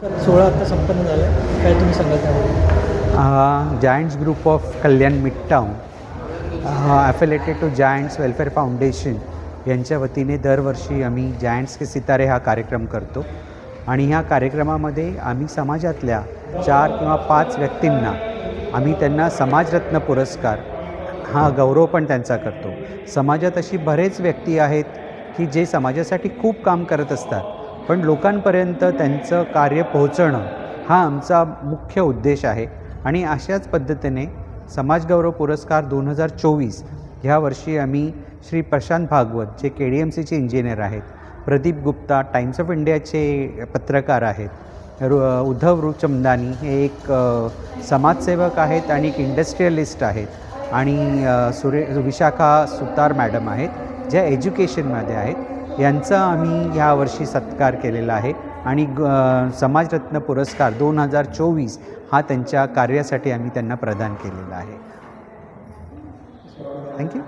सोहळा आता संपन्न झाला आहे काय तुम्ही सांगाल त्यामध्ये? Giants Group of Kalyan Midtown affiliated to Giants Welfare Foundation यांच्या वतीने दरवर्षी आम्ही जायंट्स के सितारे हा कार्यक्रम करतो. आणि ह्या कार्यक्रमामध्ये आम्ही समाजातल्या चार किंवा पाच व्यक्तींना आम्ही त्यांना समाजरत्न पुरस्कार हा गौरव पण त्यांचा करतो. समाजात अशी बरेच व्यक्ती आहेत की जे समाजासाठी खूप काम करत असतात. पण लोकांपर्यंत त्यांचं कार्य पोहोचवणं हा आमचा मुख्य उद्देश आहे. आणि अशाच पद्धतीने समाजगौरव पुरस्कार दोन हजार चोवीस ह्या वर्षी आम्ही श्री प्रशांत भागवत जे के डी एम सीचे इंजिनियर आहेत प्रदीप गुप्ता टाइम्स ऑफ इंडियाचे पत्रकार आहेत रु उद्धव रुचमदानी हे एक समाजसेवक आहेत आणि एक इंडस्ट्रियलिस्ट आहेत. आणि सुरे विशाखा सुतार मॅडम आहेत ज्या एज्युकेशनमध्ये आहेत. यांचा आम्ही यावर्षी सत्कार केलेला आहे. आणि ग समाजरत्न पुरस्कार दोन हजार चोवीस हा त्यांच्या कार्यासाठी आम्ही त्यांना प्रदान केलेला आहे. थँक्यू